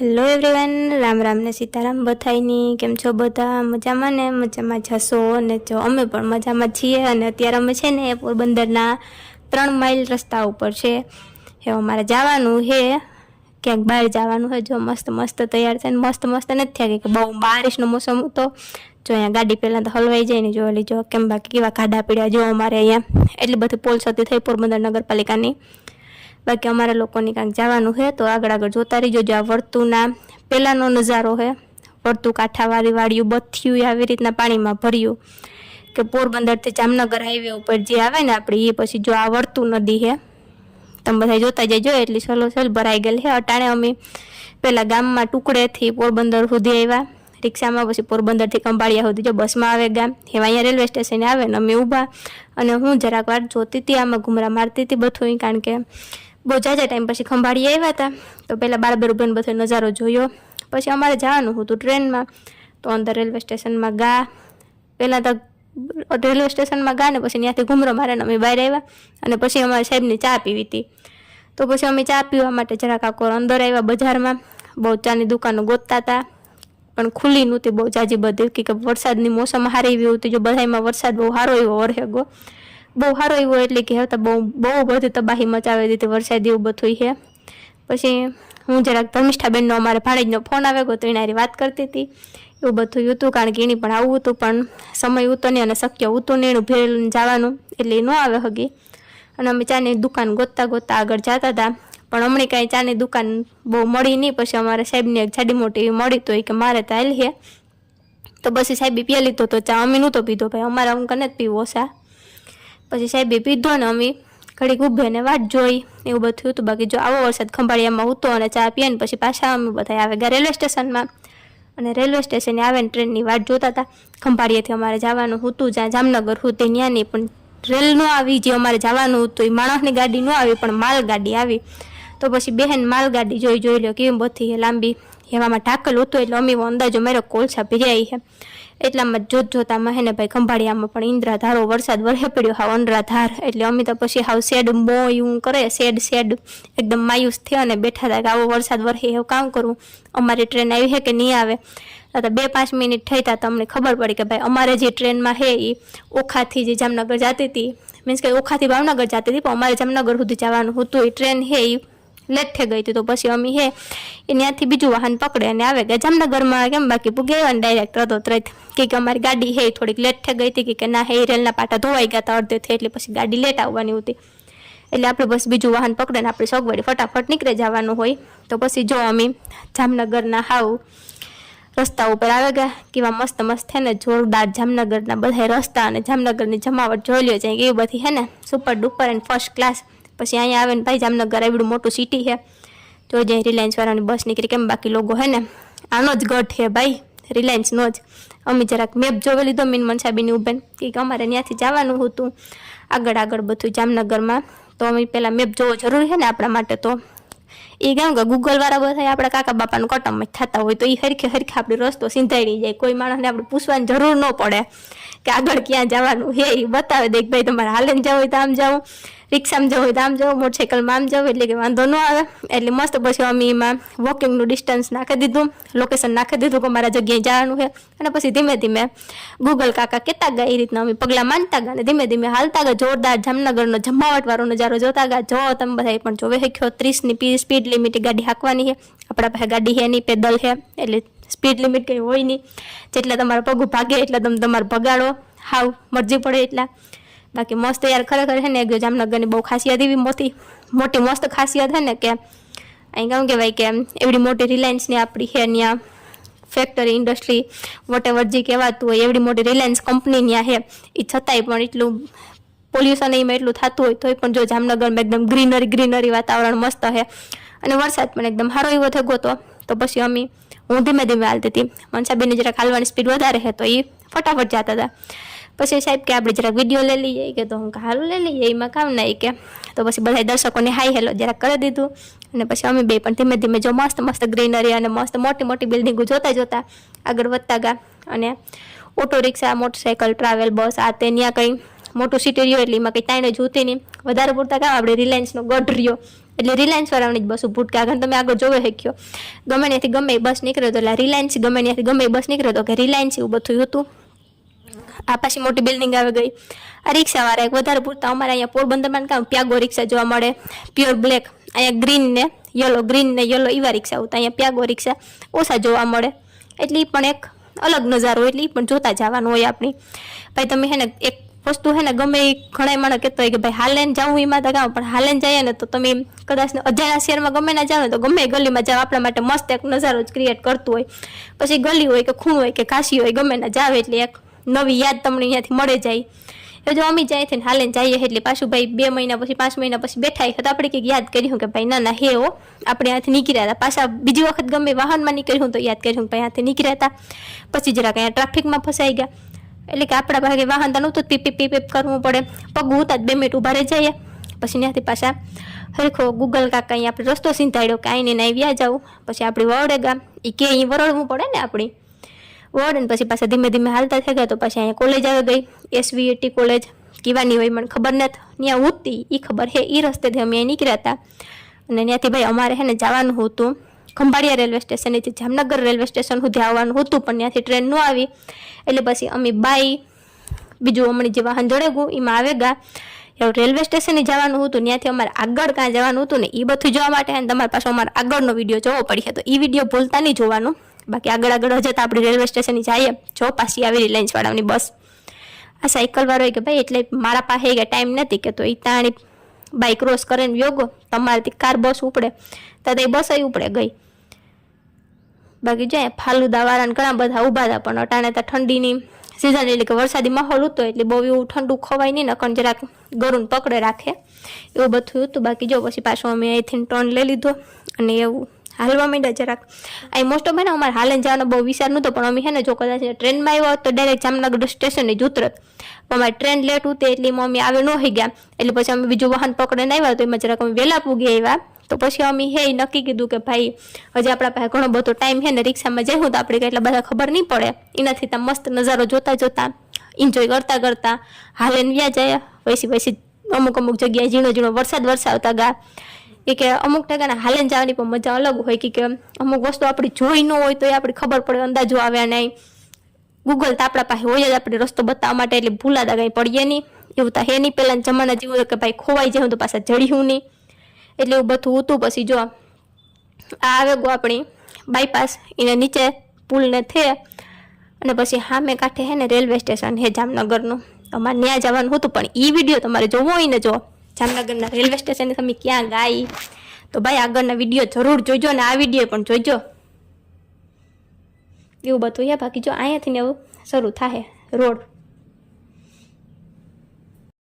Hello everyone Ram Ram ને સીતારામ બથાઈની કેમ છો બધા? મજામાં ને? મજામાં જશો અને જો અમે પણ મજામાં છીએ અને અત્યારે અમે છે ને પોરબંદરના ત્રણ માઇલ રસ્તા ઉપર છે. એ અમારે જવાનું છે ક્યાંક બહાર જવાનું હોય જો મસ્ત મસ્ત તૈયાર થઈને મસ્ત મસ્ત નથી થયા કે બહુ બારિશનો મોસમ હતો. જો અહીંયા ગાડી પહેલાં તો હલવાઈ જાય ને જો લીજો. કેમ બાકી કેવા ખાડા પીડ્યા જો અમારે અહીંયા. એટલી બધી પોલસતી થઈ પોરબંદર નગરપાલિકાની. બાકી અમારા લોકોની કાંઈક જવાનું છે તો આગળ આગળ જોતા રહીજો. જો આ વર્તુના પહેલાંનો નજારો છે વર્તુ કાંઠાવાળી વાળ્યું બથિયું આવી રીતના પાણીમાં ભર્યું. કે પોરબંદરથી જામનગર હાઈવે ઉપર જે આવે ને આપણે, એ પછી જો આ વર્તુ નદી છે તમે બધા જોતા જજો, એટલી સલો સલ ભરાઈ ગયેલી છે અટાણે અમે પહેલાં ગામમાં ટુકડેથી પોરબંદર સુધી આવ્યા. રિક્ષામાં પછી પોરબંદરથી કંબાળિયા સુધી જો બસમાં આવે ગામ. એવા અહીંયા રેલવે સ્ટેશને આવે ને અમે ઊભા. અને હું જરાક વાર જોતી હતી, આમાં ઘુમરા મારતી હતી બધું કારણ કે બહુ જાજા ટાઈમ પછી ખંભાળી આવ્યા હતા. તો પહેલાં બાળબર ઉભેન બધો નજારો જોયો. પછી અમારે જવાનું હતું ટ્રેનમાં. તો અંદર રેલવે સ્ટેશનમાં ગા. પહેલાં તો રેલવે સ્ટેશનમાં ગા ને પછી ત્યાંથી ઘૂમરો મારેને અમે બહાર આવ્યા. અને પછી અમારે સાહેબની ચા પીવી હતી. તો પછી અમે ચા પીવા માટે જરાક આકોર અંદર આવ્યા બજારમાં. બહુ ચાની દુકાનો ગોતતા હતા. પણ ખુલ્લી નહોતી બહુ જાજી બધી. કે વરસાદની મોસમ હારી એવી હતી જો બધામાં વરસાદ બહુ સારો એવો વરસે ગયો બહુ સારો એવો એટલે કે હવે તો બહુ બહુ બધી તબાહી મચાવી દીધી વરસાદ એવું બધું છે. પછી હું જરાક ધર્મિષ્ઠાબેનનો અમારે ભાણેજનો ફોન આવ્યો ગયો તો એના વાત કરતી હતી. એવું બધું હતું કારણ કે એની પણ આવું હતું, પણ સમય ઉતો નહીં અને શક્ય ઉતો નહીં એનું ભેળ જવાનું એટલે એ ન આવે હગી. અને અમે ચાની દુકાન ગોતતા ગોતતા આગળ જતા હતા. પણ અમને કાંઈ ચાની દુકાન બહુ મળી નહીં, પછી અમારે સાહેબની એક જાડી મોટી એવી મળી તો કે મારે તો હાલ છે. તો પછી સાહેબે પી લીધો તો ચા અમે નહોતો પીધો, ભાઈ અમારા અંક જ પીવો સા પછી સાહેબે પીધો ને અમે. ઘડીક ઊભીને વાટ જોઈ, એવું બધું હતું. બાકી જો આવો વરસાદ ખંભાળિયામાં હતો અને ચા પીએ ને પછી પાછા અમે બધા આવે ગયા રેલવે સ્ટેશનમાં. અને રેલવે સ્ટેશને આવે ને ટ્રેનની વાટ જોતા હતા ખંભાળિયાથી અમારે જવાનું હતું, જ્યાં જામનગર હતું ત્યાં નહીં, પણ રેલ ન આવી, જે અમારે જવાનું હતું એ માણસની ગાડી ન આવી, પણ માલગાડી આવી. તો પછી બહેન માલગાડી જોઈ જોઈ લો કેવી બધી લાંબી. એવામાં ઢાકલ હતું એટલે અમે અંદાજો મારો કોલસા ભીર્યાઈ છે. એટલામાં જોત જોતામાં હે ભાઈ ખંભાળિયામાં પણ ઇન્દ્રાધારો વરસાદ વરહે પડ્યો હાવ અંડરાધાર એટલે અમે તો પછી હાવ શેડ મો એવું કરે, શેડ શેડ. એકદમ માયુસ થયા અને બેઠા હતા કે આવો વરસાદ વરહે, એવું કામ કરવું અમારી ટ્રેન આવી છે કે નહીં આવે? તો બે પાંચ મિનિટ થઈ તા અમને ખબર પડી કે ભાઈ અમારે જે ટ્રેનમાં છે એ ઓખાથી જે જામનગર જતી હતી મીન્સ કે ઓખાથી ભાવનગર જતી હતી પણ અમારે જામનગર સુધી જવાનું હતું. એ ટ્રેન છે એ થઈ ગઈ હતી. તો પછી અમે હે, એ ત્યાંથી બીજું વાહન પકડે અને આવે ગયા. જામનગરમાં કેમ બાકી પૂગે ને ડાયરેક્ટ હતો ત્રત કે અમારી ગાડી હે થોડીક થઈ ગઈ હતી. કે ના હે રેલના પાટા ધોવાઈ ગયા હતા અડધેથી એટલે પછી ગાડી લેટ આવવાની હતી. એટલે આપણે બસ બીજું વાહન પકડે ને આપણે સગવડી ફટાફટ નીકળે જવાનું હોય. તો પછી જો અમે જામનગરના હાવ રસ્તા ઉપર આવે ગયા, કેવા મસ્ત મસ્ત છે ને જોરદાર જામનગરના બધા રસ્તા અને જામનગરની જમાવટ જોઈ લ્યો. છે એવી બધી છે ને super duper and first class પછી અહીંયા આવે ને ભાઈ જામનગર એવડું મોટું સિટી છે. તો જે રિલાયન્સ વાળાની બસ નીકળી, કેમ બાકી લોકો હે ને, આનો જ ગઢ છે ભાઈ રિલાયન્સનો જ. અમે જરાક મેપ જોવે લીધો, મીન મનસાબીની ઉભેન. કે અમારે ત્યાંથી જવાનું હતું, આગળ આગળ બધું જામનગરમાં. તો અમે પહેલાં મેપ જોવો જરૂરી છે ને આપણા માટે તો. એ કેમ કે ગૂગલવાળા બધા આપણા કાકા બાપાનું કટમ જ થતા હોય તો એ હરખે હરખે આપણે રસ્તો સિંધાઈ જાય. કોઈ માણસને આપણે પૂછવાની જરૂર ન પડે. કે આગળ ક્યાં જવાનું હે એ બતાવે. દે કે ભાઈ, તમારે હાલે જવું હોય તો આમ જવું. રિક્ષામાં જવું હોય તો આમ જવું. મોટરસાઇકલમાં આમ જવું, એટલે કે વાંધો ન આવે. એટલે મસ્ત પછી અમે એમાં વોકિંગનું ડિસ્ટન્સ નાખી દીધું. લોકેશન નાખી દીધું કે મારા જગ્યાએ જવાનું છે અને પછી ધીમે ધીમે ગૂગલ કાકા કહેતા ગયા એ રીતના અમે પગલાં માનતા ગયા અને ધીમે ધીમે હાલતા ગયા. જોરદાર જામનગરનો જમાવટવાળો નજારો જોતા ગયા. જો તમે બધા પણ જોવે શીખ્યો ત્રીસની સ્પીડ લિમિટ ગાડી હાંકવાની છે આપણા પાસે ગાડી છે નહીં, પેદલ છે એટલે સ્પીડ લિમિટ કંઈ હોય નહીં. જેટલા તમારા પગ ભાગે, એટલા તમે તમારે ભગાડો હાવ, મરજી પડે એટલા. બાકી મસ્ત યાર, ખરેખર છે ને જામનગરની બહુ ખાસિયત એવી મોટી મોટી મસ્ત ખાસિયત છે ને કે, અહીં કેમ કહેવાય કે, એવડી મોટી રિલાયન્સની આપણી છે ત્યાં ફેક્ટરી ઇન્ડસ્ટ્રી વોટેવર જે કહેવાતું હોય, એવડી મોટી રિલાયન્સ કંપની ત્યાં છે. એ છતાંય પણ એટલું પોલ્યુશન એમાં એટલું થતું હોય, તોય પણ જો જામનગરમાં એકદમ ગ્રીનરી ગ્રીનરી વાતાવરણ મસ્ત છે અને વરસાદ પણ એકદમ સારો એવો થયો તો પછી અમે હું ધીમે ધીમે હાલતી હતી. મનસાબેનની જરાક હાલવાની સ્પીડ વધારે છે તો એ ફટાફટ જતા હતા. પછી સાહેબ કે આપણે જરાક વીડિયો લઈ લઈએ. કે તો હું હારું લઈ લઈએ. એમાં કામ નહીં કે. તો પછી બધા દર્શકોને હાઈ હેલો જરાક કરી દીધું. અને પછી અમે બે પણ ધીમે ધીમે જો મસ્ત મસ્ત ગ્રીનરી અને મસ્ત મોટી મોટી બિલ્ડિંગો જોતા જોતા આગળ વધતા ગયા. અને auto rickshaw motorcycle travel bus આ તે ત્યાં કંઈ મોટું સિટી રહ્યો એટલે એમાં કંઈ તાણે જોતી નહીં. વધારે પૂરતા કામ આપણે રિલાયન્સનો ગઢ રહ્યો. એટલે રિલાયન્સ વાળાની જ બસ ભૂટકા આગળ તમે આગળ જોવે શક્યો. ગમે ત્યાંથી ગમે બસ નીકળ્યો તો એટલે રિલાયન્સ, ગમે ત્યાંથી ગમે બસ નીકળ્યો તો કે રિલાયન્સ એવું બધું હતું. આ પાછી મોટી બિલ્ડિંગ આવી ગઈ. આ રિક્ષાવાળા એક વધારે પૂરતા અમારે અહીંયા પોરબંદરમાં કામ પ્યાગો રિક્ષા જોવા મળે. પ્યોર બ્લેક અહીંયા ગ્રીન ને યલો ગ્રીન ને યલો એવા રિક્ષા હોતા અહીંયા પ્યાગો રિક્ષા ઓછા જોવા મળે. એટલે એ પણ એક અલગ નજારો એટલે એ પણ જોતા જવાનું હોય આપણી. ભાઈ, તમે હે ને એક વસ્તુ હે ને ગમે એ ઘણા માણસ કહેતો હોય કે ભાઈ હાલેન જાઉં એમાં તો પણ હાલેન જાય ને તો તમે કદાચ ને અજાણ્યા શહેરમાં ગમે ના જાઓ ને તો ગમે ગલીમાં જાવ આપણા માટે મસ્ત એક નજારો જ ક્રિએટ કરતું હોય. પછી ગલી હોય કે ખૂણ હોય કે કાશી હોય, ગમે ના જાવ એટલે એક નવી યાદ તમને અહીંયાથી મળે જાય. એ જો અમે જાય ને હાલે જઈએ એટલે પાછું ભાઈ બે મહિના પછી, પાંચ મહિના પછી બેઠા તો આપણે કંઈક યાદ કર્યું કે ભાઈ, ના ના, હે ઓ આપણે અહીંયાથી નીકળ્યા હતા. પાછા બીજી વખત ગમે વાહનમાં નીકળ્યું તો યાદ કર્યું ભાઈ, અહીંયાથી નીકળ્યા હતા. પછી જરાક અહીંયા ટ્રાફિકમાં ફસાઈ ગયા. એટલે કે આપણા ભાગે વાહન તો નહોતું પીપ પીપ કરવું પડે. પગ ઉતા બે મિનિટ ઊભા રહી જઈએ પછી ત્યાંથી પાછા હરખો ગૂગલ કાકા અહીં આપણે રસ્તો સિંધાડ્યો કે આઈને ને વ્યા જાવ પછી આપણી વડે ગામ એ કે અહીં વરડવું પડે ને આપણી. વોર્ડ ને પછી પાછા ધીમે ધીમે હાલતા થઈ ગયા તો પછી અહીંયા કોલેજ આવી ગઈ. એસવીએટી કોલેજ કીવાની હોય મને ખબર નથી. ત્યાં ઉતી એ ખબર હે એ રસ્તેથી અમે અહીં નીકળ્યા હતા. અને ત્યાંથી ભાઈ અમારે હે ને જવાનું હતું. ખંભાળિયા રેલવે સ્ટેશનેથી જામનગર રેલવે સ્ટેશન સુધી આવવાનું હતું, પણ ત્યાંથી ટ્રેન ન આવી. એટલે પછી અમે બાઈ, બીજું હમણાં જે વાહન જડેગું, એમાં આવે ગા. રેલવે સ્ટેશને જવાનું હતું, ત્યાંથી અમારે આગળ કાં જવાનું હતું ને એ બધું જોવા માટે અને તમારી પાસે અમારે આગળનો વીડિયો જોવો પડી તો એ વીડિયો ભૂલતા નહીં જોવાનું. બાકી આગળ આગળ જતા આપણે રેલવે સ્ટેશને જઈએ. જો પાછી આવી રિલાયન્સવાળાની બસ. આ સાયકલવાળો કે ભાઈ, એટલે મારા પાસે કે ટાઈમ નથી કે તો એ તાણી બાઇક ક્રોસ કરીને યોગો. તમારાથી કાર બસ ઉપડે. તો એ બસ ઉપડે ગઈ. બાકી જાય ફાલુદા વાળાને ઘણા બધા ઊભા હતા પણ અટાણે તો ઠંડીની સિઝન એટલે કે વરસાદી માહોલ હતો એટલે બહુ એવું ઠંડુ ખવાય નહીં નકર જરાક ગરુન પકડે રાખે. એવું બધું હતું. બાકી જો પછી પાછું અમે અહીંથી ટર્ન લઈ લીધો અને એવું હાલવા માંડ્યા જરાક. અહીં મોસ્ટ ઓફ ને અમારે હાલે જવાનો બહુ વિચાર નહોતો પણ અમે હે ને જો કદાચ ટ્રેનમાં આવ્યો હોત તો ડાયરેક્ટ જામનગર સ્ટેશને જ ઉતરત. અમારે ટ્રેન લેટ ઉતે એટલે મમ્મી આવે ન હોઈ ગયા. એટલે પછી અમે બીજું વાહન પકડીને આવ્યા તો એમાં જરાક અમે વહેલા પૂગી આવ્યા તો પછી અમે હે નક્કી કીધું કે ભાઈ, હજી આપણા પાસે ઘણો બધો ટાઈમ છે ને રિક્ષામાં જઈશું તો આપણે એટલા બધા ખબર નહીં પડે. એનાથી ત્યાં મસ્ત નજારો જોતા જોતા એન્જોય કરતા કરતા, હાલે વ્યા જાય. વૈસી વૈસી અમુક અમુક જગ્યાએ ઝીણો ઝીણો વરસાદ વરસાવતા ગા. એ કે અમુક ટકાના હાલે જવાની પણ મજા અલગ હોય કે કે અમુક વસ્તુ આપણી જોઈ ન હોય તો એ આપણી ખબર પડે, અંદાજો આવ્યા નહીં. ગૂગલ તો આપણા પાસે હોય જ, આપણે રસ્તો બતાવવા માટે એટલે ભૂલાતા કંઈ પડીએ નહીં. એવું તો હે નહીં, પહેલાંના જમાના જેવું કે ભાઈ ખોવાઈ જાય તો પાછા જડ્યું નહીં. એટલે એવું બધું હતું. પછી જો આ આવે ગો આપણી બાયપાસ એને નીચે પુલને થે અને પછી સામે કાંઠે હે ને રેલવે સ્ટેશન હે જામનગરનું. અમારે ત્યાં જવાનું હતું, પણ એ વીડિયો તમારે જોવો હોય ને જો. જામનગરના રેલવે સ્ટેશને તમે ક્યાં ગાઈ? તો ભાઈ આગળના વીડિયો જરૂર જોજો ને આ વીડિયો પણ જોજો. એવું બધું યા બાકી જો અહીંયાથી ને એવું શરૂ થાય રોડ.